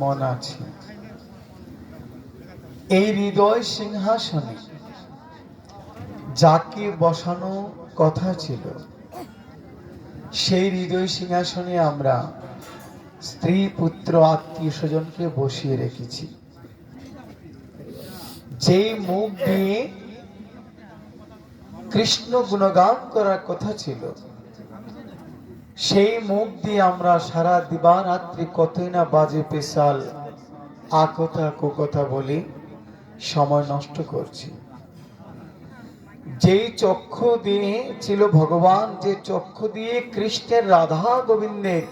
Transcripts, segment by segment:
মন আছে। এই হৃদয় সিংহাসনে যাকে বসানো কথা ছিল, সেই হৃদয় সিংহাসনে আমরা স্ত্রী, পুত্র, আত্মীয় স্বজনকে বসিয়ে রেখেছি। যে মুখ দিয়ে কৃষ্ণ গুণগান করার কথা ছিল সেই মুখ দিয়ে আমরা সারা দিবারাত্রি কতই না বাজে পেশাল আকথা কুকথা বলি, সময় নষ্ট করছি। যেই চক্ষু দিয়ে ছিল ভগবান, যে চক্ষু দিয়ে কৃষ্ণের রাধা গোবিন্দের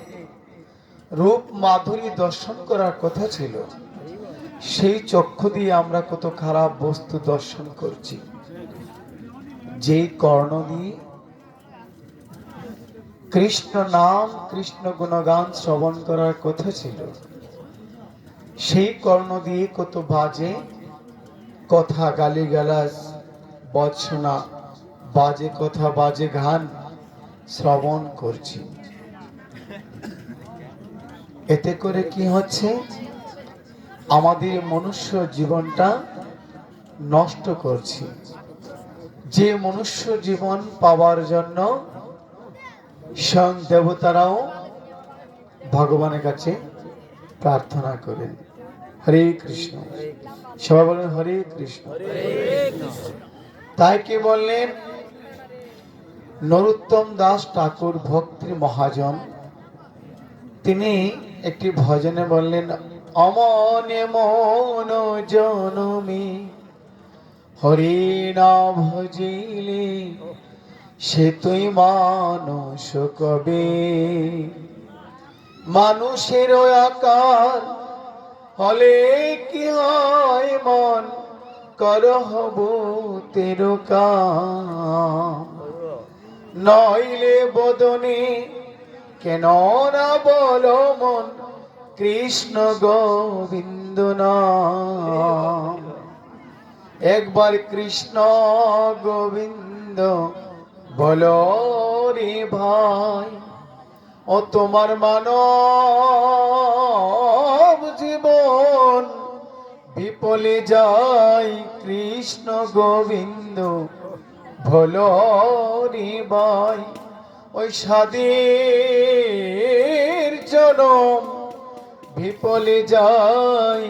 রূপ মাধুরী দর্শন করার কথা ছিল, সেই চক্ষু দিয়ে আমরা কত খারাপ বস্তু দর্শন করছি। যেই কর্ণ দিয়ে কৃষ্ণ নাম, কৃষ্ণ গুণগান শ্রবণ করার কথা ছিল। সেই কর্ণ দিয়ে কত বাজে, কথা গালি গালাজ বৎসনা, বাজে কথা, বাজে গান শ্রবণ করছি। এতে করে কি হচ্ছে? আমাদের মনুষ্য জীবনটা নষ্ট করছি। যে মনুষ্য জীবন পাওয়ার জন্য স্বয়ং দেবতারাও ভগবানের কাছে প্রার্থনা করেন। হরে কৃষ্ণ। সবাই বলেন হরে কৃষ্ণ। তাই কি বললেন? নরোত্তম দাস ঠাকুর ভক্তির মহাজন। তিনি একটি ভজনে বললেন, অমনে মন জনমি হরি না ভজিলে সে তুই মানুষ কবে। মানুষের আকার হলে কি হয় মন? করহব তের নইলে বদনে কেন না বলো মন? কৃষ্ণ গোবিন্দ একবার কৃষ্ণ গোবিন্দ বলো রে ভাই, ও তোমার মানব জীবন, বিপলে যাই কৃষ্ণ গোবিন্দ। ভলো রে ভাই, ওই সাদের জনম, বিপলে যাই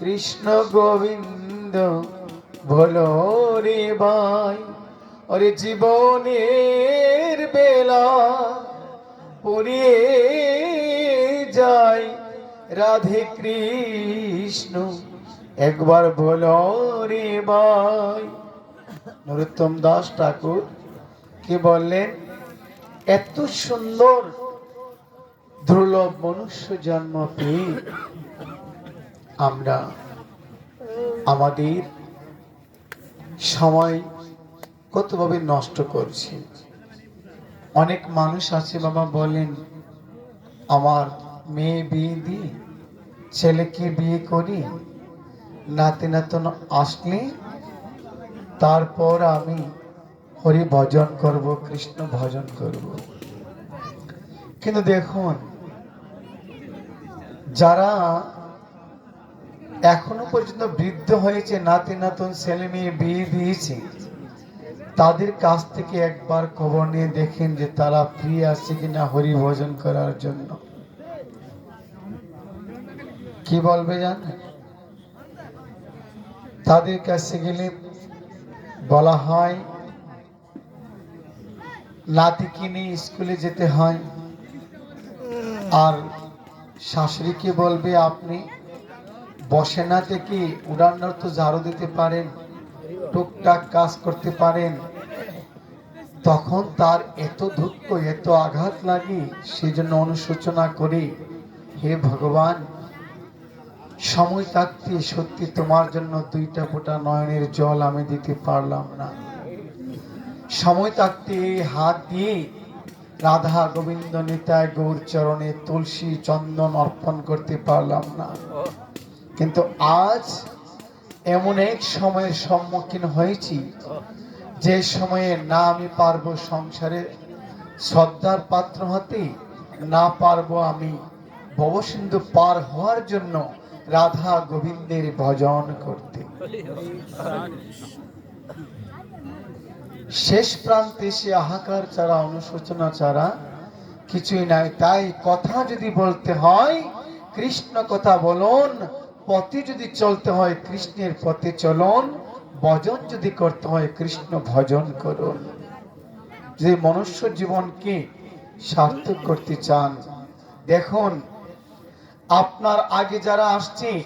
কৃষ্ণ গোবিন্দ। ভলো রে ভাই ওরে জীবনের বেলা পড়িয়ে যাই রাধে কৃষ্ণ, একবার বলো রে ভাই। নরোত্তম দাস ঠাকুর কি বললেন, এত সুন্দর দুর্লভ মনুষ্য জন্ম পেয়ে আমরা আমাদের সময় কতভাবে নষ্ট করছি? অনেক মানুষ আছে বাবা বলেন, আমার মেয়ে বিয়ে দিই, ছেলেকে বিয়ে করি, নাতি নাতন আসলে তারপর আমি হরি ভজন করব, কৃষ্ণ ভজন করব। কিন্তু দেখুন, যারা এখনও পর্যন্ত বৃদ্ধ হয়েছে, নাতি নাতন, ছেলে মেয়ে বিয়ে দিয়েছে তাদের কাছ থেকে একবার খবর নিয়ে দেখেন যে তারা ফ্রি আছে কিনা হরি ভজন করার জন্য। কি বলবে জানেন তাদের কাছে গেলে বলা হয়, নাতি কিনে স্কুলে যেতে হয়। আর শাশুড়িকে বলবে আপনি? বসে না থেকে উড়ান্নার তো ঝাড়ু দিতে পারেন। টুকটাক কাজ করতে পারেন। তখন তার এত দুঃখ, এত আঘাত লাগে, সেজন্য অনুশোচনা করে, হে ভগবান, সময় থাকতে সত্যি তোমার জন্য দুইটা ফোঁটা নয়নের জল আমি দিতে পারলাম না। সময় থাকতে হাত দিয়ে রাধা গোবিন্দ নিতায় গৌর চরণে তুলসী চন্দন অর্পণ করতে পারলাম না। কিন্তু আজ এমন এক সময়ের সম্মুখীন হয়েছি, যে সময়ে না আমি পারব সংসারের শ্রদ্ধার পাত্র হতে, না পারব আমি ভবসিন্ধু পার হওয়ার জন্য রাধা গোবিন্দের ভজন করতে। শেষ প্রান্তে সে আহাকার ছাড়া, অনুশোচনা ছাড়া কিছুই নাই। তাই কথা যদি বলতে হয়, কৃষ্ণ কথা বলুন পথে যদি চলতে হয় কৃষ্ণের পথে চলন, ভজন যদি করতে হয় কৃষ্ণ ভজন করুন। যে মনুষ্য জীবনকে সার্থক করতে চান, দেখুন, আপনার আগে যারা আসছে